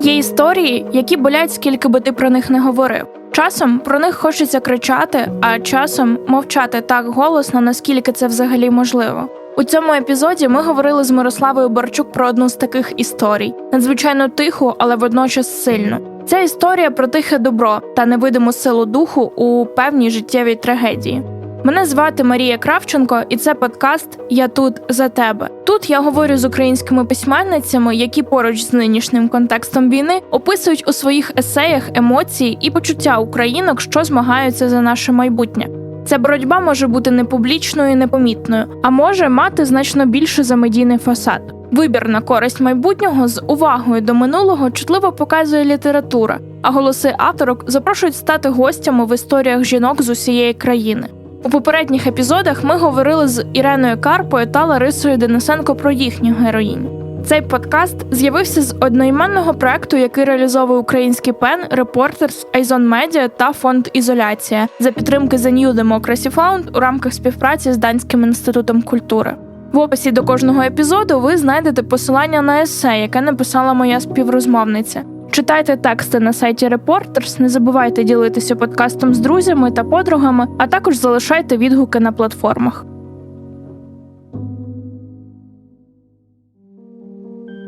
Є історії, які болять, скільки би ти про них не говорив. Часом про них хочеться кричати, а часом мовчати так голосно, наскільки це взагалі можливо. У цьому епізоді ми говорили з Мирославою Борчук про одну з таких історій, надзвичайно тиху, але водночас сильну. Ця історія про тихе добро та невидиму силу духу у певній життєвій трагедії. Мене звати Марія Кравченко, і це подкаст Я тут за тебе. Тут я говорю з українськими письменницями, які поруч з нинішнім контекстом війни описують у своїх есеях емоції і почуття українок, що змагаються за наше майбутнє. Ця боротьба може бути непублічною і непомітною, а може мати значно більше за медійний фасад. Вибір на користь майбутнього з увагою до минулого чутливо показує література, а голоси авторок запрошують стати гостями в історіях жінок з усієї країни. У попередніх епізодах ми говорили з Іреною Карпою та Ларисою Денисенко про їхню героїню. Цей подкаст з'явився з одноіменного проекту, який реалізовує український пен, Reporters, Айзон Медіа та фонд Ізоляція за підтримки The New Democracy Fund у рамках співпраці з Данським інститутом культури. В описі до кожного епізоду ви знайдете посилання на есе, яке написала моя співрозмовниця. Читайте тексти на сайті Reporters, не забувайте ділитися подкастом з друзями та подругами, а також залишайте відгуки на платформах.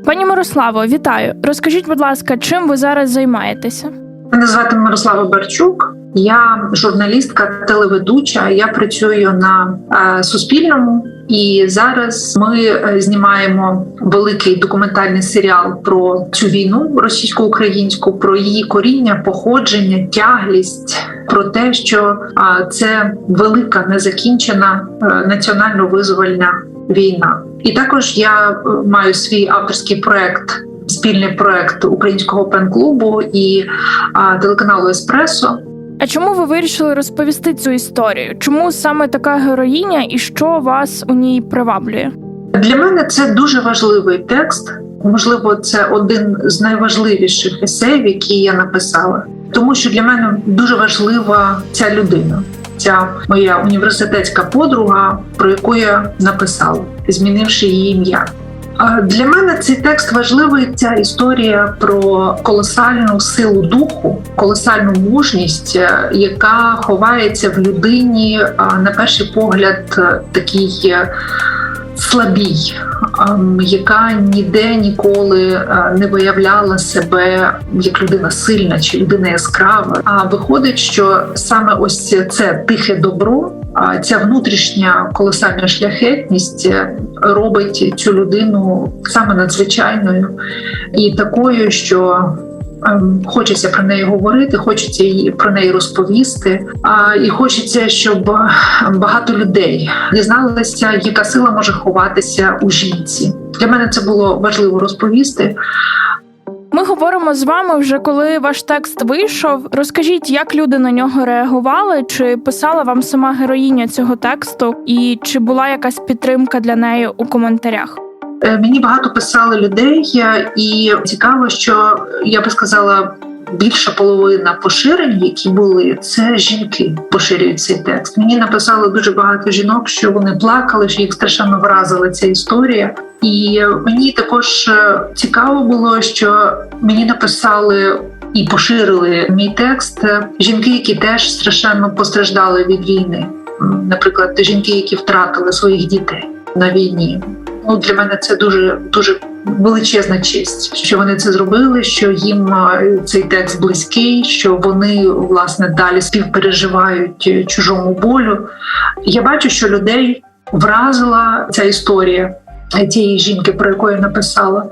Пані Мирославо, вітаю. Розкажіть, будь ласка, чим ви зараз займаєтеся? Мене звати Мирослава Барчук. Я журналістка, телеведуча. Я працюю на е, Суспільному, і зараз ми е, знімаємо великий документальний серіал про цю війну російсько-українську, про її коріння, походження, тяглість, про те, що це велика незакінчена е, національно-визвольна війна. І також я е, маю свій авторський проект. Спільний проект українського пен-клубу і телеканалу Еспресо. А чому ви вирішили розповісти цю історію? Чому саме така героїня і що вас у ній приваблює? Для мене це дуже важливий текст. Можливо, це один з найважливіших есеїв, які я написала, тому що для мене дуже важлива ця людина, ця моя університетська подруга, про яку я написала, змінивши її ім'я. Для мене цей текст важливий. Ця історія про колосальну силу духу, колосальну мужність, е, яка ховається в людині на перший погляд е, такій е, слабій, ем, яка ніде ніколи е, не виявляла себе як людина сильна чи людина яскрава. А виходить, що саме ось це тихе добро. Ця внутрішня колосальна шляхетність е, робить цю людину саме надзвичайною і такою, що ем, хочеться про неї говорити, хочеться про неї розповісти. А і хочеться, щоб е, багато людей дізналися, яка сила може ховатися у жінці. Для мене це було важливо розповісти. Ми говоримо з вами вже коли ваш текст вийшов. Розкажіть, як люди на нього реагували, чи писала вам сама героїня цього тексту, і чи була якась підтримка для неї у коментарях? Е, Мені багато писали людей, і цікаво, що я би сказала. Більша половина поширень, які були, це жінки поширюють цей текст. Мені написало дуже багато жінок, що вони плакали, що їх страшенно вразила ця історія. І мені також е, цікаво було, що мені написали і поширили мій текст е, жінки, які теж страшенно постраждали від війни. Наприклад, жінки, які втратили своїх дітей на війні. Ну для мене це дуже дуже величезна честь, що вони це зробили. Що їм цей текст близький, що вони власне далі співпереживають чужому болю. Я бачу, що людей вразила ця історія тієї жінки, про яку я написала.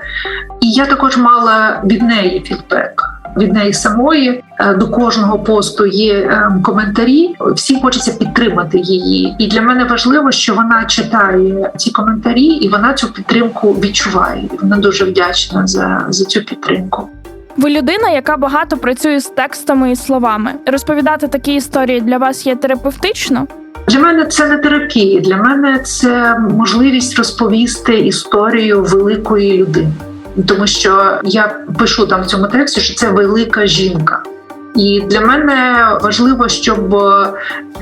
І я також мала від неї фідбек. Від неї самої Е, до кожного посту є е, коментарі. Всі хочеться підтримати її, і для мене важливо, що вона читає ці коментарі, і вона цю підтримку відчуває. Вона дуже вдячна за, за цю підтримку. Ви людина, яка багато працює з текстами і словами. Розповідати такі історії для вас є терапевтично? Для мене це не терапія. Для мене це можливість розповісти історію великої людини, тому що я пишу там в цьому тексті, що це велика жінка. І для мене важливо, щоб е,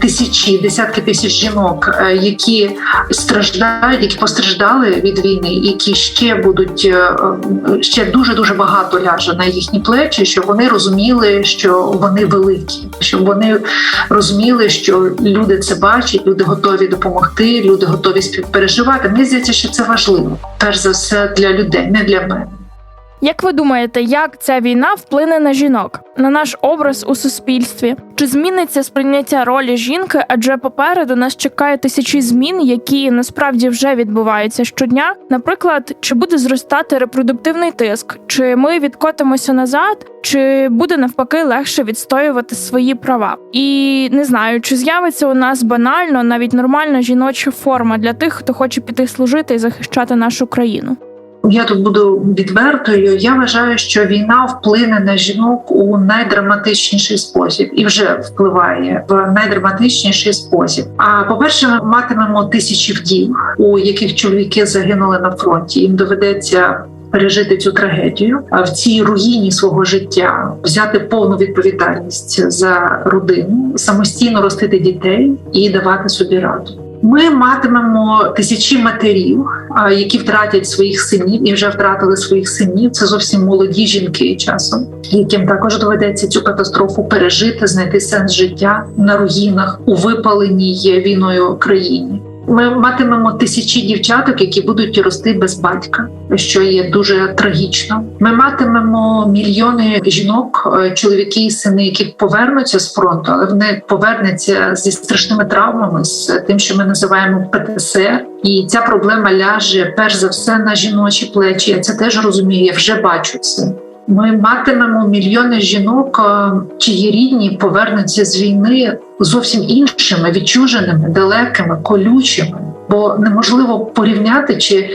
тисячі, десятки тисяч жінок, е, які страждають, які постраждали від війни, які ще будуть е, ще дуже дуже багато ляже на їхні плечі, щоб вони розуміли, що вони великі, щоб вони розуміли, що люди це бачать, люди готові допомогти, люди готові співпереживати. Мені здається, що це важливо, перш за все для людей, не для мене. Як ви думаєте, як ця війна вплине на жінок, на наш образ у суспільстві? Чи зміниться сприйняття ролі жінки? Адже попереду нас чекає тисячі змін, які насправді вже відбуваються щодня. Наприклад, чи буде зростати репродуктивний тиск, чи ми відкотимося назад, чи буде навпаки легше відстоювати свої права? І не знаю, чи з'явиться у нас банально навіть нормальна жіноча форма для тих, хто хоче піти служити і захищати нашу країну. Я тут буду відвертою. Я вважаю, що війна вплине на жінок у найдраматичніший спосіб і вже впливає в найдраматичніший спосіб. А по-перше, ми матимемо тисячі вдів, у яких чоловіки загинули на фронті. Їм доведеться. Пережити цю трагедію, а в цій руїні свого життя взяти повну відповідальність за родину, самостійно ростити дітей і давати собі раду. Ми матимемо тисячі матерів, які втратять своїх синів і вже втратили своїх синів. Це зовсім молоді жінки часом, яким також доведеться цю катастрофу пережити, знайти сенс життя на руїнах у випаленій війною країні. Ми матимемо тисячі дівчаток, які будуть рости без батька, що є дуже трагічно. Ми матимемо мільйони жінок, е, чоловіки і сини, які повернуться з фронту, але вони повернуться зі страшними травмами, з тим, що ми називаємо ПТСР. І ця проблема ляже перш за все на жіночі плечі. Я це теж розумію. Я вже бачу це. Ми матимемо мільйони жінок, е, чиї рідні повернуться з війни зовсім іншими, відчуженими, далекими, колючими. Бо неможливо порівняти чи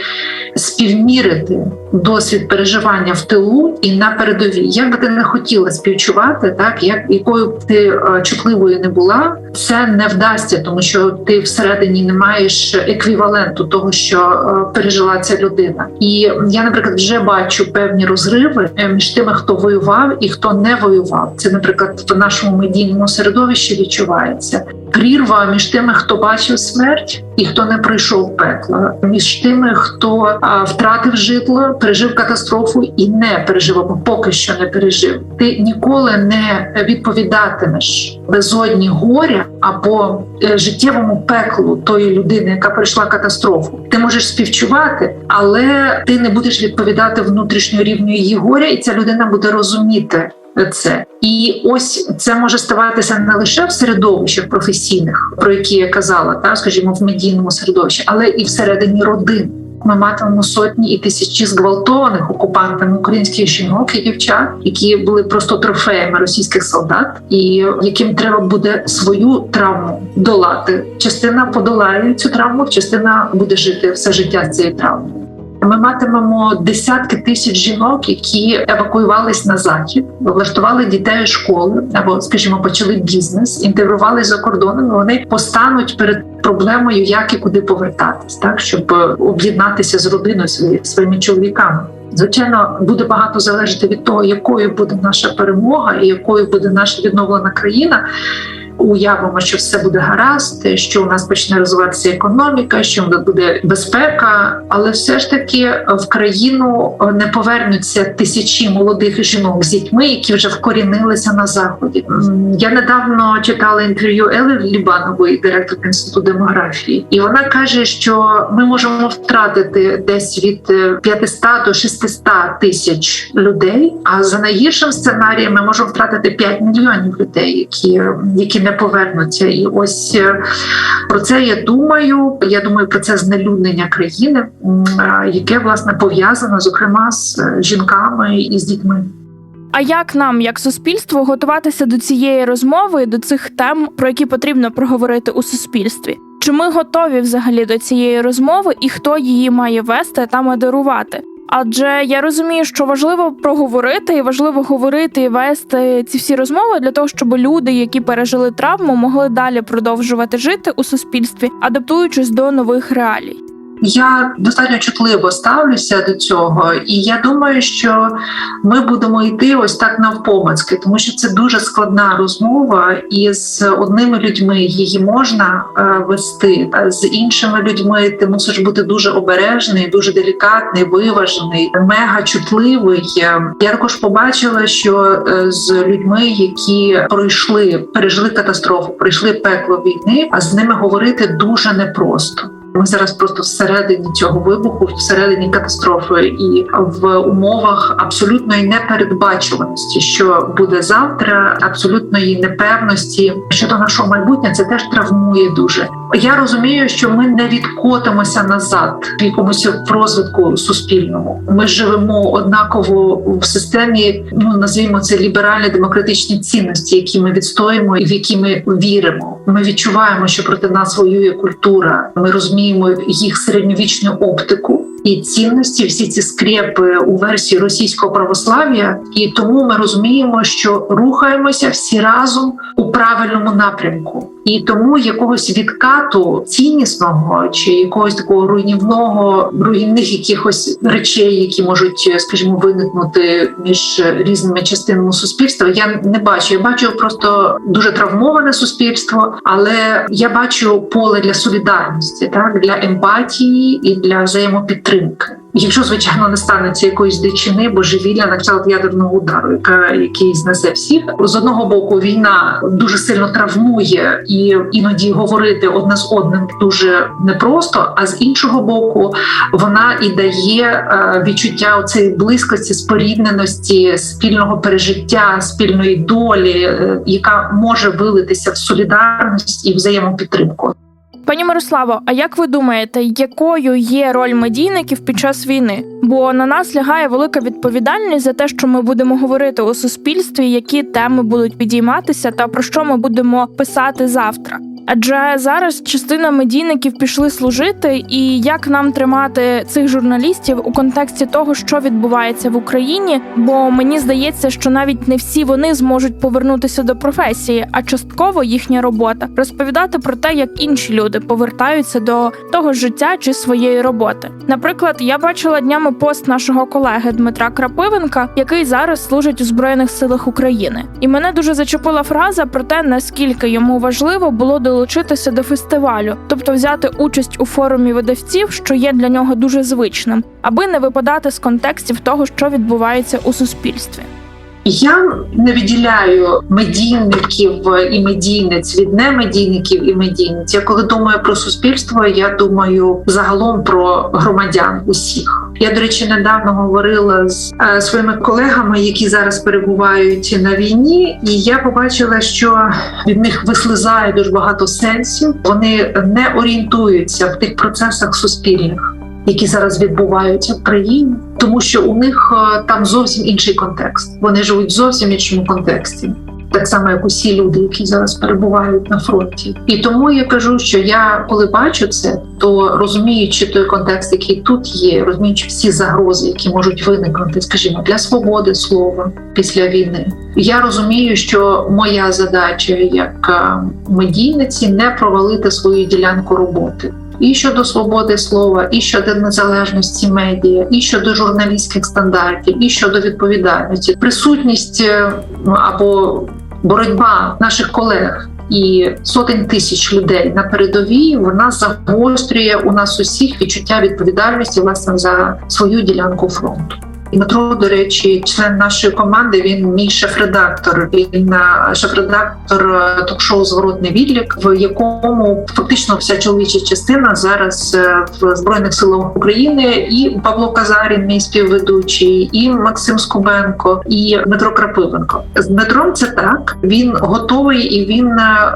співмірити досвід переживання в тилу і на передовій. Як би ти не хотіла співчувати, так як якою б ти е, чутливою не була, це не вдасться, тому що ти всередині не маєш еквіваленту того, що е, пережила ця людина. І я, наприклад, вже бачу певні розриви між тими, хто воював і хто не воював. Це, наприклад, в нашому медійному середовищі відчувається. Прірва між тими, хто бачив смерть і хто не пройшов пекла, між тими, хто втратив житло, пережив катастрофу і не пережив, або поки що не пережив. Ти ніколи не відповідатимеш безодні горя або е, життєвому пеклу тої людини, яка пройшла катастрофу. Ти можеш співчувати, але ти не будеш відповідати внутрішньо рівню її горя, і ця людина буде розуміти. Це і ось це може ставатися не лише в середовищах професійних, про які я казала, та скажімо, в медійному середовищі, але і всередині родин. Ми матимемо сотні і тисячі зґвалтованих окупантами українських жінок і дівчат, які були просто трофеями російських солдат, і яким треба буде свою травму долати. Частина подолає цю травму, частина буде жити все життя з цією травмою. Ми матимемо десятки тисяч жінок, які евакуювались на захід, влаштували дітей у школи або, скажімо, почали бізнес, інтегрували за кордоном. Вони постануть перед проблемою, як і куди повертатись, так щоб об'єднатися з родиною своїми чоловіками. Звичайно, буде багато залежати від того, якою буде наша перемога і якою буде наша відновлена країна. Уявимо, що все буде гаразд, що у нас почне розвиватися економіка, що у нас буде безпека, але все ж таки в країну не повернуться тисячі молодих жінок з дітьми, які вже вкорінилися на заході. Я недавно читала інтерв'ю Ели Лібанової, директорки інституту демографії, і вона каже, що ми можемо втратити десь від е, 500 до 600 тисяч людей. А за найгіршим сценарієм ми можемо втратити 5 мільйонів людей, які, які не повернуться. І ось е, про це я думаю. Я думаю про це знелюднення країни, е, яке власне пов'язано зокрема з е, жінками і з дітьми. А як нам, як суспільству, готуватися до цієї розмови, до цих тем, про які потрібно проговорити у суспільстві? Чи ми готові взагалі до цієї розмови і хто її має вести та модерувати? Адже я розумію, що важливо проговорити і важливо говорити і вести ці всі розмови для того, щоб люди, які пережили травму, могли далі продовжувати жити у суспільстві, адаптуючись до нових реалій. Я достатньо чутливо ставлюся до цього, і я думаю, що ми будемо йти ось так навпомацьки, тому що це дуже складна розмова, і з одними людьми її можна е, вести, а з іншими людьми ти мусиш бути дуже обережний, дуже делікатний, виважений, мега чутливий. Я також побачила, що е, з людьми, які пройшли, пережили катастрофу, пройшли пекло війни, а з ними говорити дуже непросто. Ми зараз просто всередині цього вибуху, всередині катастрофи, і в умовах абсолютної непередбачуваності, що буде завтра, абсолютної непевності щодо нашого майбутнього, це теж травмує дуже. Я розумію, що ми не відкотимося назад в якомусь розвитку суспільному. Ми живемо однаково в системі. Ну назвімо це ліберальні демократичні цінності, які ми відстоїмо і в які ми віримо. Ми відчуваємо, що проти нас воює культура. Ми розуміємо їх середньовічну оптику. І цінності, всі ці скрепи у версії російського православ'я, і тому ми розуміємо, що рухаємося всі разом у правильному напрямку, і тому якогось відкату ціннісного чи якогось такого руйнівного руйнівних якихось речей, які можуть, скажімо, виникнути між різними частинами суспільства. Я не бачу. Я бачу просто дуже травмоване суспільство, але я бачу поле для солідарності, так для емпатії і для взаємопідтримки. Якщо звичайно не станеться якоїсь дичини, божевілля на кшталт ядерного удару, яка який знесе всіх з одного боку, війна дуже сильно травмує і іноді говорити одне з одним дуже непросто. А з іншого боку, вона і дає е, відчуття цієї близькості, спорідненості, спільного пережиття, спільної долі, е, яка може вилитися в солідарність і взаємопідтримку. Пані Мирославо, а як ви думаєте, якою є роль медійників під час війни? Бо на нас лягає велика відповідальність за те, що ми будемо говорити у суспільстві, які теми будуть підійматися, та про що ми будемо писати завтра. Адже зараз частина медійників пішли служити, і як нам тримати цих журналістів у контексті того, що відбувається в Україні? Бо мені здається, що навіть не всі вони зможуть повернутися до професії, а частково їхня робота розповідати про те, як інші люди повертаються до того життя чи своєї роботи. Наприклад, я бачила днями пост нашого колеги Дмитра Крапивенка, який зараз служить у збройних силах України, і мене дуже зачепила фраза про те, наскільки йому важливо було долучитися до фестивалю, тобто взяти участь у форумі видавців, що є для нього дуже звичним, аби не випадати з контекстів того, що відбувається у суспільстві. Я не відділяю медійників і медійниць від немедійників і медійниць. Я коли думаю про суспільство, я думаю загалом про громадян усіх. Я, до речі, недавно говорила з е, своїми колегами, які зараз перебувають на війні, і я побачила, що від них вислизає дуже багато сенсів. Вони не орієнтуються в тих процесах суспільних які зараз відбуваються в країні, тому що у них е, там зовсім інший контекст. Вони живуть в зовсім іншому контексті. Так само, як усі люди, які зараз перебувають на фронті, і тому я кажу, що я коли бачу це, то розуміючи той контекст, який тут є, розуміючи всі загрози, які можуть виникнути, скажімо, для свободи слова після війни, я розумію, що моя задача як е, медійниці не провалити свою ділянку роботи і щодо свободи слова, і щодо незалежності медіа, і щодо журналістських стандартів, і щодо відповідальності, присутність е, ну, або боротьба наших колег. І сотень тисяч людей на передовій вона загострює у нас усіх відчуття відповідальності власне за свою ділянку фронту. Дмитро, до речі, член нашої команди. Він мій шеф-редактор. Він е, шеф-редактор е, ток-шоу Зворотний відлік, в якому фактично вся чоловіча частина зараз е, в збройних силах України. І Павло Казарін, мій співведучий, і Максим Скубенко, і Дмитро Крапивенко. З Дмитром це так. Він готовий і він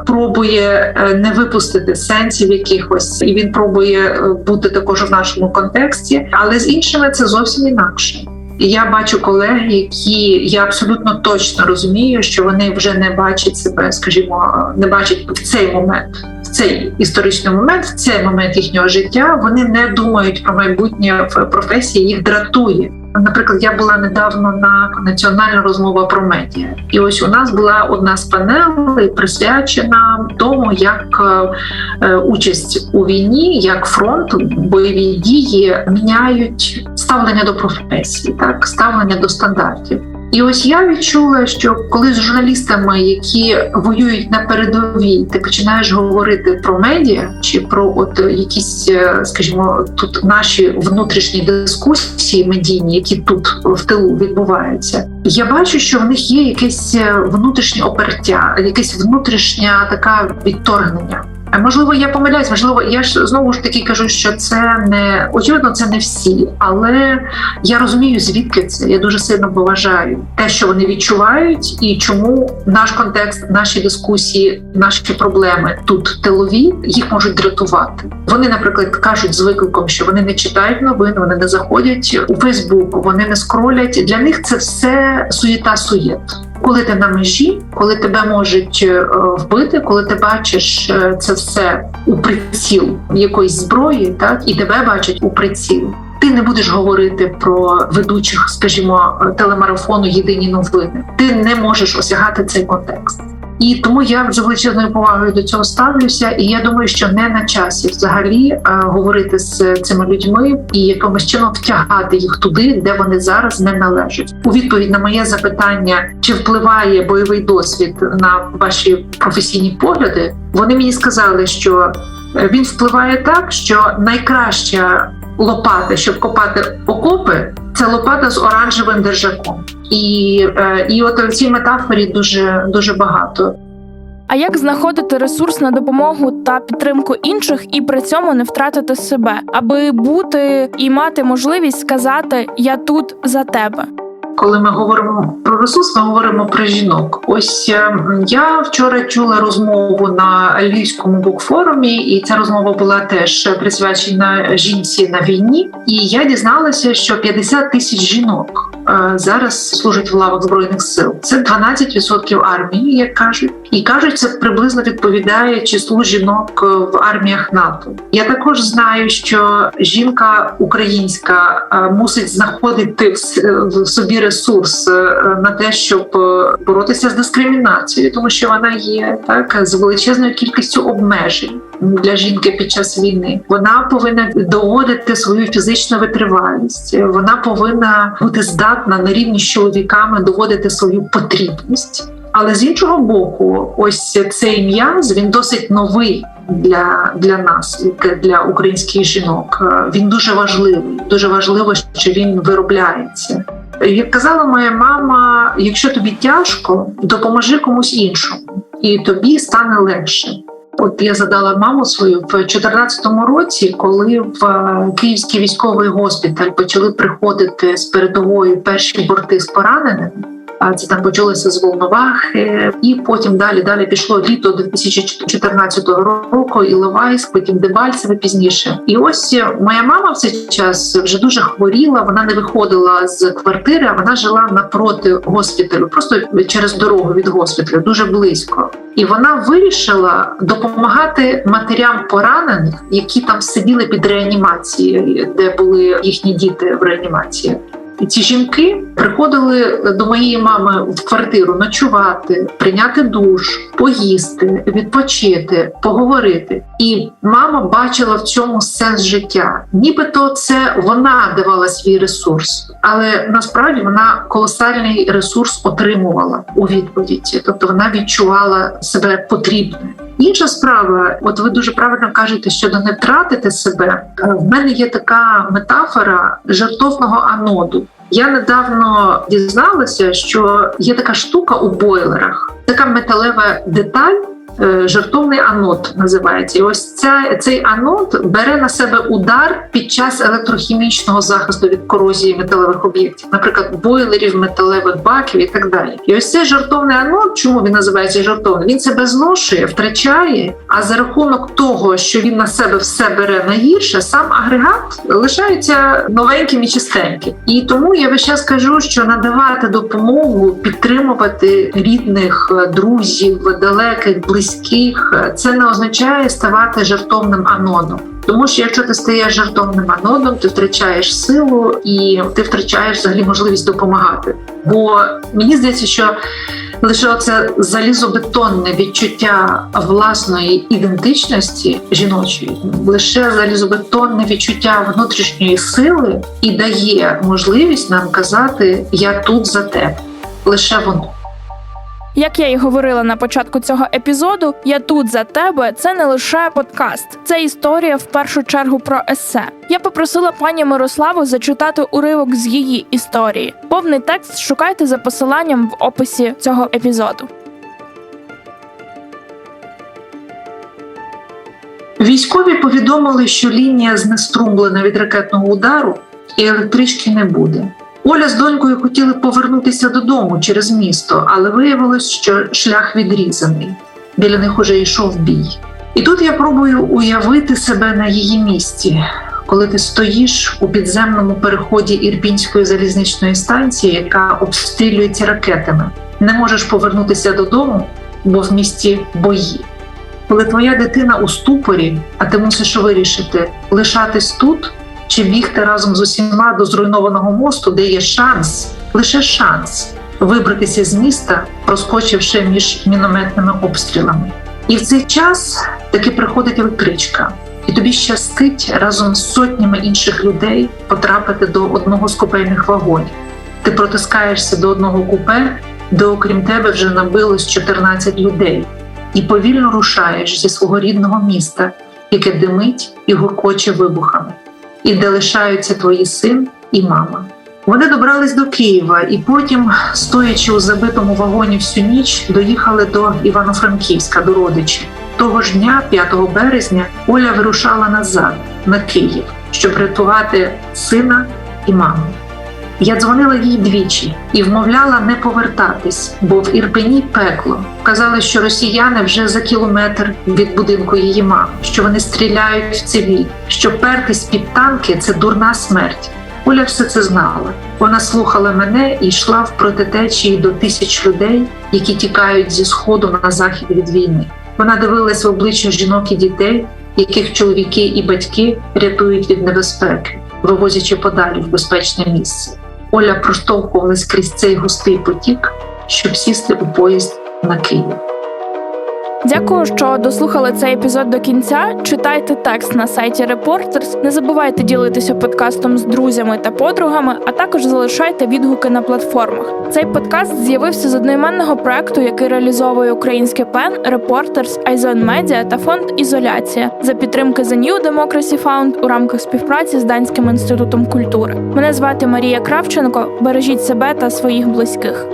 пробує не випустити сенсів якихось, і він пробує бути також в нашому контексті, але з іншими це зовсім інакше. Я бачу колег, які я абсолютно точно розумію, що вони вже не бачать себе, скажімо, не бачать в цей момент, в цей історичний момент, в цей момент їхнього життя. Вони не думають про майбутнє в професії, їх дратує Наприклад, я була недавно на національна розмова про медіа, і ось у нас була одна з панелей присвячена тому, як е, е, участь у війні, як фронт, бойові дії міняють ставлення до професії, так ставлення до стандартів. І ось я відчула, що коли з журналістами, які воюють на передовій, ти починаєш говорити про медіа чи про от якісь, е, скажімо, тут наші внутрішні дискусії медійні, які тут в тилу відбуваються, я бачу, що в них є якесь е, внутрішнє опертя, якесь внутрішня така відторгнення. Можливо, я помиляюсь, можливо, я ж знову ж таки кажу, що це не очевидно, це не всі, але я розумію, звідки це. Я дуже сильно поважаю те, що вони відчувають, і чому наш контекст, наші дискусії, наші проблеми тут тилові їх можуть дратувати. Вони, наприклад, кажуть з викликом, що вони не читають новин, вони не заходять у Фейсбук, вони не скролять. Для них це все суєта суєт. Коли ти на межі, коли тебе можуть е, вбити, коли ти бачиш е, це все у приціл якоїсь зброї, так і тебе бачать у приціл. Ти не будеш говорити про ведучих, скажімо, телемарафону Єдині новини. Ти не можеш осягати цей контекст. І тому я з величезною повагою до цього ставлюся. І я думаю, що не на часі взагалі е, говорити з цими людьми і якимось чином втягати їх туди, де вони зараз не належать. У відповідь на моє запитання, чи впливає бойовий досвід на ваші професійні погляди, вони мені сказали, що е, він впливає так, що найкраща лопата, щоб копати окопи, це лопата з оранжевим держаком. І, е, і от в цій метафорі дуже дуже багато. А як знаходити ресурс на допомогу та підтримку інших і при цьому не втратити себе, аби бути і мати можливість сказати Я тут за тебе? Коли ми говоримо про ресурс, ми говоримо про жінок. Ось е, я вчора чула розмову на львівському букфорумі, і ця розмова була теж присвячена жінці на війні. І я дізналася, що 50 тисяч жінок е, зараз служать в лавах збройних сил. Це 12% армії, як кажуть, і кажуть, це приблизно відповідає числу жінок в арміях НАТО. Я також знаю, що жінка українська е, мусить знаходити в собі ресурс е, на те, щоб е, боротися з дискримінацією, тому що вона є так з величезною кількістю обмежень для жінки під час війни. Вона повинна доводити свою фізичну витривалість. Вона повинна бути здатна на рівні з чоловіками доводити свою потрібність. Але з іншого боку, ось цей м'яз він досить новий для, для нас, для українських жінок. Е, Він дуже важливий. Дуже важливо, що він виробляється. Як казала моя мама, якщо тобі тяжко, допоможи комусь іншому, і тобі стане легше. От я задала маму свою в 2014 році, коли в е, Київський військовий госпіталь почали приходити з передової перші борти з пораненими. Це там почалося з Волновахи, і потім далі далі пішло літо 2014 року, І Іловайськ, потім Дебальцеве пізніше. І ось моя мама в цей час вже дуже хворіла. Вона не виходила з квартири, а вона жила напроти госпіталю, просто через дорогу від госпіталю, дуже близько. І вона вирішила допомагати матерям поранених, які там сиділи під реанімацією, де були їхні діти в реанімації. І ці жінки приходили до моєї мами в квартиру ночувати, прийняти душ, поїсти, відпочити, поговорити. І мама бачила в цьому сенс життя. Нібито це вона давала свій ресурс, але насправді вона колосальний ресурс отримувала у відповіді, тобто вона відчувала себе потрібною. Інша справа, от ви дуже правильно кажете, щодо не втратити себе. Е, В мене є така метафора жартовного аноду. Я недавно дізналася, що є така штука у бойлерах, така металева деталь. Е, Жертовний анод називається, і ось ця, цей анод бере на себе удар під час електрохімічного захисту від корозії металевих об'єктів, наприклад, бойлерів, металевих баків і так далі. І ось цей жертовний анод, чому він називається жертовним? Він себе зношує, втрачає. А за рахунок того, що він на себе все бере найгірше, сам агрегат лишається новеньким і чистеньким. І тому я весь час кажу, що надавати допомогу, підтримувати рідних, друзів, далеких, близьких близьких, це не означає ставати жертовним анодом. Тому що якщо ти стаєш жертовним анодом, ти втрачаєш силу і ти втрачаєш взагалі можливість допомагати. Бо мені здається, що лише оце залізобетонне відчуття власної ідентичності жіночої, лише залізобетонне відчуття внутрішньої сили і дає можливість нам казати Я тут за тебе. Лише воно. Як я й говорила на початку цього епізоду, я тут за тебе це не лише подкаст, це історія в першу чергу про есе. Я попросила пані Мирославу зачитати уривок з її історії. Повний текст шукайте за посиланням в описі цього епізоду. Військові повідомили, що лінія знеструмлена від ракетного удару і електрички не буде. Оля з донькою хотіли повернутися додому через місто, але виявилось, що шлях відрізаний. Біля них уже йшов бій. І тут я пробую уявити себе на її місці, коли ти стоїш у підземному переході Ірпінської залізничної станції, яка обстрілюється ракетами. Не можеш повернутися додому, бо в місті бої. Коли твоя дитина у ступорі, а ти мусиш вирішити лишатись тут чи бігти разом з усіма до зруйнованого мосту, де є шанс, лише шанс вибратися з міста, проскочивши між мінометними обстрілами. І в цей час таки приходить електричка, і тобі щастить разом з сотнями інших людей потрапити до одного з купейних вагонів. Ти протискаєшся до одного купе, де, окрім тебе, вже набилось 14 людей, і повільно рушаєш зі свого рідного міста, яке димить і гуркоче вибухами і де лишаються твої син і мама. Вони добрались до Києва і потім, стоячи у забитому вагоні всю ніч, доїхали до Івано-Франківська до родичів. Того ж дня, 5 березня, Оля вирушала назад на Київ, щоб рятувати сина і маму. Я дзвонила їй двічі і вмовляла не повертатись, бо в Ірпені пекло. Казали, що росіяни вже за кілометр від будинку її мами, що вони стріляють в цивіль, що пертись під танки це дурна смерть. Оля все це знала. Вона слухала мене і йшла в протитечії до тисяч людей, які тікають зі сходу на захід від війни. Вона дивилась в обличчя жінок і дітей, яких чоловіки і батьки рятують від небезпеки, вивозячи подалі в безпечне місце. Оля проштовхувалась крізь цей густий потік, щоб сісти у поїзд на Київ. Дякую, що дослухали цей епізод до кінця. Читайте текст на сайті Reporters. Не забувайте ділитися подкастом з друзями та подругами, а також залишайте відгуки на платформах. Цей подкаст з'явився з одноіменного проекту, який реалізовує українське пен, Reporters, Айзон Медіа та фонд Ізоляція за підтримки The New Democracy Fund у рамках співпраці з Данським інститутом культури. Мене звати Марія Кравченко. Бережіть себе та своїх близьких.